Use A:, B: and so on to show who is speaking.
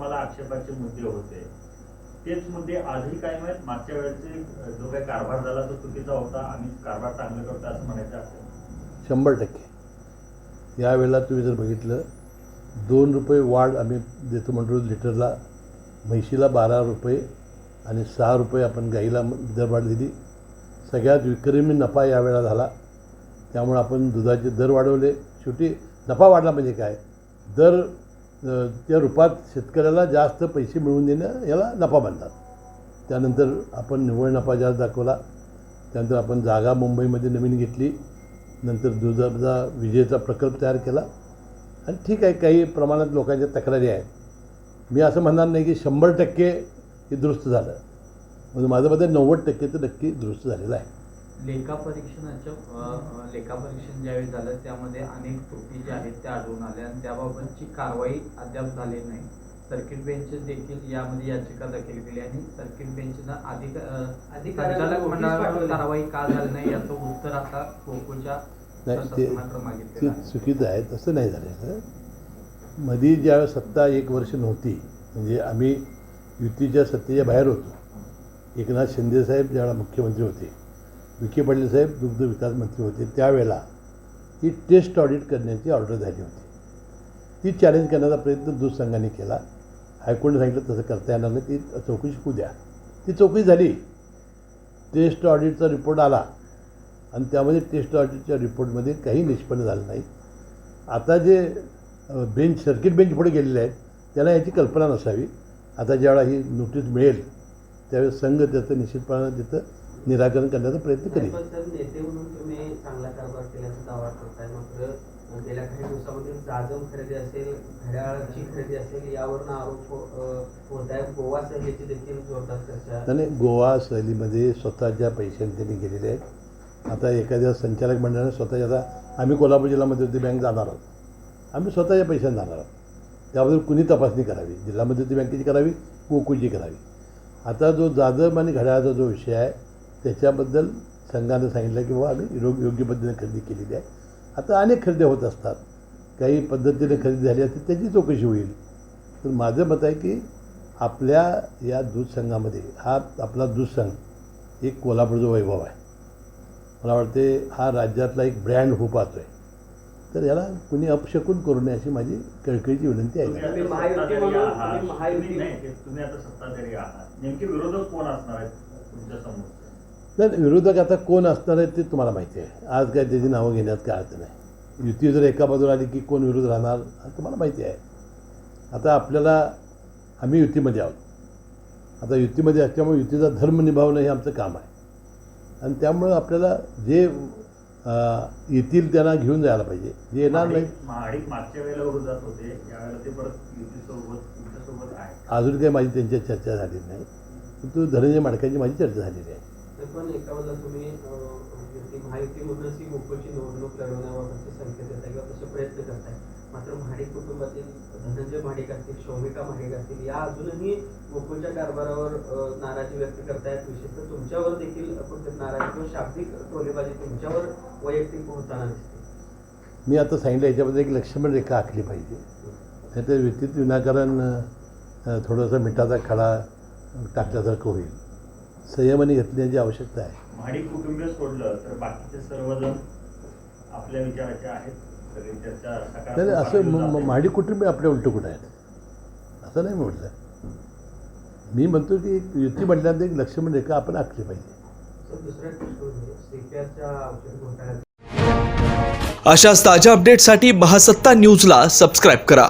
A: मला आक्षेपाचे मुद्दे होते. तेच मुद्दे आजही काय आहेत. मागच्या वेळेचे जो काही कारभार झाला तो चुकीचा होता. आम्ही कारभार चांगला करतो असं म्हणायचं असेल.
B: शंभर टक्के. यावेळेला तुम्ही जर बघितलं दोन रुपये वाढ आम्ही देतो म्हणतो लिटरला म्हैशीला बारा रुपये आणि सहा रुपये आपण गाईला दरवाढ दिली. सगळ्यात विक्रमी नफा यावेळेला झाला. त्यामुळे आपण दुधाचे दर वाढवले. शेवटी नफा वाढला म्हणजे काय? दर त्या रूपात शेतकऱ्याला जास्त पैसे मिळवून देणं याला नफा म्हणतात. त्यानंतर आपण निव्वळ नफा जास्त दाखवला त्यानंतर आपण जागा मुंबईमध्ये नवीन घेतली नंतर दुधाचा विजेचा प्रकल्प तयार केला. आणि ठीक आहे काही प्रमाणात लोकांच्या तक्रारी आहेत. मी असं म्हणणार नाही की शंभर टक्के हे दुरुस्त झालं. म्हणजे माझं मते नव्वद टक्के तर नक्की दुरुस्त झालेलं आहे.
C: लेखा परीक्षणाच्या अ, अ, लेखा परीक्षण ज्यावेळी झालं त्यामध्ये अनेक त्रुटी ज्या आहेत त्या आढळून आल्या आणि त्याबाबतची कारवाई अद्याप झाली नाही सर्किट बेंच देखील यामध्ये याचिका दाखल केली आणि सर्किट बेंचनं अधिक संचालक मंडळावर. कारवाई का झाली नाही याचं उत्तर आता गोकुळच्या
B: नाही ते. चुकीचं आहे तसं नाही झालेलं मधी ज्यावेळेस सत्ता एक वर्ष नव्हती म्हणजे आम्ही युतीच्या सत्तेच्या बाहेर होतो एकनाथ शिंदेसाहेब ज्यावेळेला मुख्यमंत्री होते विखे पाटील साहेब दुग्ध विकास मंत्री होते. त्यावेळेला ही टेस्ट ऑडिट करण्याची ऑर्डर झाली होती. ती चॅलेंज करण्याचा प्रयत्न दूध संघाने केला. हायकोर्टने सांगितलं तसं करता येणार नाही ती चौकशी होऊ द्या. ती चौकशी झाली. टेस्ट ऑडिटचा रिपोर्ट आला. आणि त्यामध्ये टेस्ट ऑडिटच्या रिपोर्टमध्ये काही निष्पन्न झालं नाही. आता जे बेंच सर्किट बेंच पुढे गेलेले आहेत त्याला याची कल्पना नसावी. आता ज्यावेळेला ही नोटीस मिळेल त्यावेळेस संघ त्याचं निश्चितपणानं तिथं निराकरण करण्याचा प्रयत्न
D: नाही,
B: करेल.
D: पण सर नेते म्हणून तुम्ही चांगला कारभार केल्याचा दावा करताय. मात्र गेल्या काही दिवसामध्ये जाजम खरेदी असेल घड्याळाची खरेदी असेल यावरून आरोप हो- अ, होत आहे. गोवा सहलीची देखील जोरदार चर्चा.
B: त्याने गोवा सहलीमध्ये स्वतःच्या पैशाने त्यांनी गेलेले आहेत आता एखाद्या संचालक मंडळाने स्वतःच्या आता आम्ही कोल्हापूर जिल्हा मध्यवर्ती बँक जाणार आहोत. आम्ही स्वतःच्या पैशाने जाणार आहोत. त्याबद्दल कुणी तपासणी करावी? जिल्हा मध्यवर्ती बँकेची करावी गोकुळची करावी? आता जो जाधव आणि घड्याळाचा जो विषय आहे त्याच्याबद्दल संघानं सांगितलं की बाबा आम्ही योग योग्य पद्धतीने खरेदी केलेली आहे. आता अनेक खरेदी होत असतात. काही पद्धतीने खरेदी झाली असते त्याची चौकशी होईल. तर माझं मत आहे की आपल्या या दूध संघामध्ये हा आपला दूध संघ एक कोल्हापूरचा वैभव आहे. मला वाटते हा राज्यातला एक ब्रँड होऊ पाहतो आहे तर याला कुणी अपशकून करू नये अशी माझी कळकळीची विनंती आहे.
D: तुम्ही
A: आता सत्ताधारी आहात. नेमके विरोधक कोण असणार आहेत?
B: तर विरोधक आता कोण असणार आहेत ते तुम्हाला माहिती आहे. आज काय त्याची नावं घेण्यात काय अर्थ नाही. युती जर एका बाजूला आली की कोण विरोध राहणार तुम्हाला माहिती आहे. आता आपल्याला आम्ही युतीमध्ये आहोत. आता युतीमध्ये असल्यामुळे युतीचा धर्म निभावणं हे आमचं काम आहे. आणि त्यामुळं आपल्याला जे येतील त्यांना घेऊन जायला पाहिजे. जे येणार नाही
A: ते
B: अजून काही माझी त्यांच्या चर्चा झाली नाही. परंतु धनंजय माडकांची माझी चर्चा झालेली आहे.
D: ते पण एका तुम्ही म्हणजे ती युती महायुतीमधूनच ही गोकुळची निवडणूक लढवण्याबाबतचे संकेत देताय किंवा तसे प्रयत्न करताय. मात्र महाडिक कुटुंबातील धनंजय महाडिक असतील शौमिका महाडिक असतील या अजूनही गोकुळच्या कारभारावर नाराजी व्यक्त करतायत. विशेषतः तुमच्यावर देखील कुठे नाराजी किंवा शाब्दिक टोलेबाजी तुमच्यावर वैयक्तिक होताना दिसते.
B: मी आता सांगितलं याच्यामध्ये एक लक्ष्मण रेखा आखली पाहिजे. नाहीतर व्यतीत विनाकारण थोडंसं मिठाचा खडा टाकल्यासारखं होईल. संयमाने घेतण्याची आवश्यकता आहे.
A: महाडिक कुटुंबीय सोडलं तर बाकीचे सर्वजण आपल्या विचाराचे आहेत.
B: नाही असं. महाडी कुटुंबी आपल्या उलटं कुठं आहेत? असं नाही म्हटलं. मी म्हणतो की एक युती म्हटल्यानंतर एक लक्ष्मण रेखा आपण आखली पाहिजे.
D: म्हणजे
E: अशाच ताज्या अपडेटसाठी महासत्ता न्यूजला सबस्क्राईब करा.